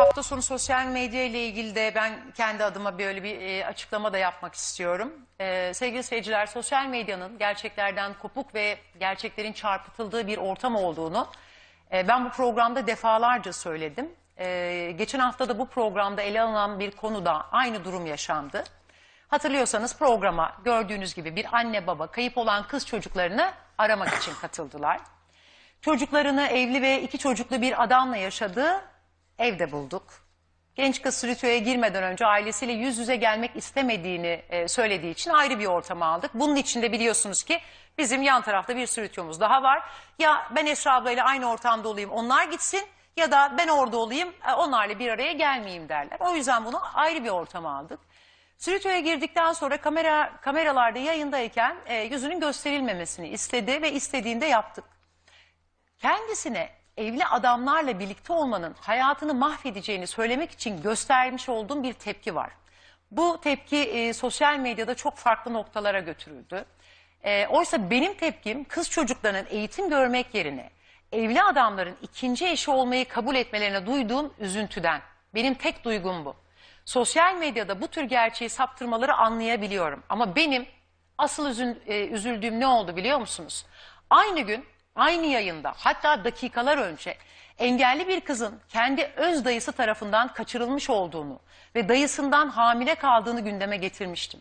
hafta sonu sosyal medya ile ilgili de ben kendi adıma böyle bir e, açıklama da yapmak istiyorum. E, sevgili seyirciler sosyal medyanın gerçeklerden kopuk ve gerçeklerin çarpıtıldığı bir ortam olduğunu e, ben bu programda defalarca söyledim. E, geçen hafta da bu programda ele alınan bir konuda aynı durum yaşandı. Hatırlıyorsanız programa gördüğünüz gibi bir anne baba kayıp olan kız çocuklarını aramak için katıldılar. Çocuklarını evli ve iki çocuklu bir adamla yaşadığı evde bulduk. Genç kız stüdyoya girmeden önce ailesiyle yüz yüze gelmek istemediğini e, söylediği için ayrı bir ortama aldık. Bunun içinde biliyorsunuz ki bizim yan tarafta bir stüdyomuz daha var. Ya ben Esra ablayla aynı ortamda olayım onlar gitsin ya da ben orada olayım e, onlarla bir araya gelmeyeyim derler. O yüzden bunu ayrı bir ortama aldık. Stüdyoya girdikten sonra kamera kameralarda yayındayken e, yüzünün gösterilmemesini istedi ve istediğinde yaptık kendisine evli adamlarla birlikte olmanın hayatını mahvedeceğini söylemek için göstermiş olduğum bir tepki var. Bu tepki e, sosyal medyada çok farklı noktalara götürüldü. E, oysa benim tepkim kız çocuklarının eğitim görmek yerine evli adamların ikinci eşi olmayı kabul etmelerine duyduğum üzüntüden. Benim tek duygum bu. Sosyal medyada bu tür gerçeği saptırmaları anlayabiliyorum. Ama benim asıl üzün- e, üzüldüğüm ne oldu biliyor musunuz? Aynı gün aynı yayında hatta dakikalar önce engelli bir kızın kendi öz dayısı tarafından kaçırılmış olduğunu ve dayısından hamile kaldığını gündeme getirmiştim.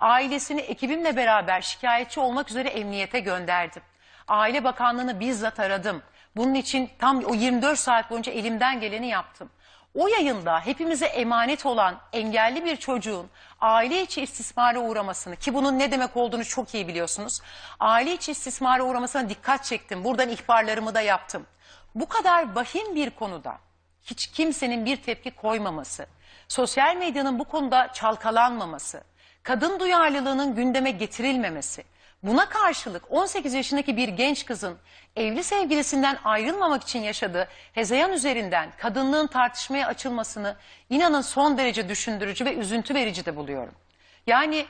Ailesini ekibimle beraber şikayetçi olmak üzere emniyete gönderdim. Aile Bakanlığı'nı bizzat aradım. Bunun için tam o 24 saat boyunca elimden geleni yaptım. O yayında hepimize emanet olan engelli bir çocuğun aile içi istismara uğramasını ki bunun ne demek olduğunu çok iyi biliyorsunuz. Aile içi istismara uğramasına dikkat çektim. Buradan ihbarlarımı da yaptım. Bu kadar vahim bir konuda hiç kimsenin bir tepki koymaması, sosyal medyanın bu konuda çalkalanmaması, kadın duyarlılığının gündeme getirilmemesi, buna karşılık 18 yaşındaki bir genç kızın evli sevgilisinden ayrılmamak için yaşadığı hezeyan üzerinden kadınlığın tartışmaya açılmasını inanın son derece düşündürücü ve üzüntü verici de buluyorum. Yani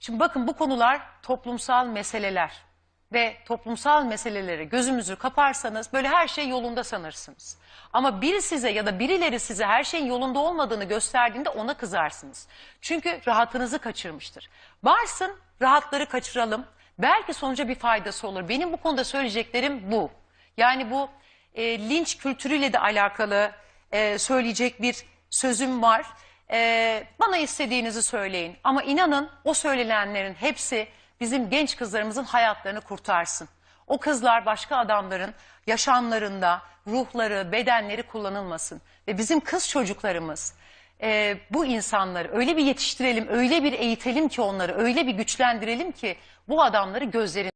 şimdi bakın bu konular toplumsal meseleler ve toplumsal meseleleri gözümüzü kaparsanız böyle her şey yolunda sanırsınız. Ama biri size ya da birileri size her şeyin yolunda olmadığını gösterdiğinde ona kızarsınız. Çünkü rahatınızı kaçırmıştır. Varsın rahatları kaçıralım. Belki sonuca bir faydası olur. Benim bu konuda söyleyeceklerim bu. Yani bu e, linç kültürüyle de alakalı e, söyleyecek bir sözüm var. E, bana istediğinizi söyleyin. Ama inanın o söylenenlerin hepsi bizim genç kızlarımızın hayatlarını kurtarsın. O kızlar başka adamların yaşamlarında ruhları, bedenleri kullanılmasın. Ve bizim kız çocuklarımız e, bu insanları öyle bir yetiştirelim, öyle bir eğitelim ki onları, öyle bir güçlendirelim ki bu adamları gözlerin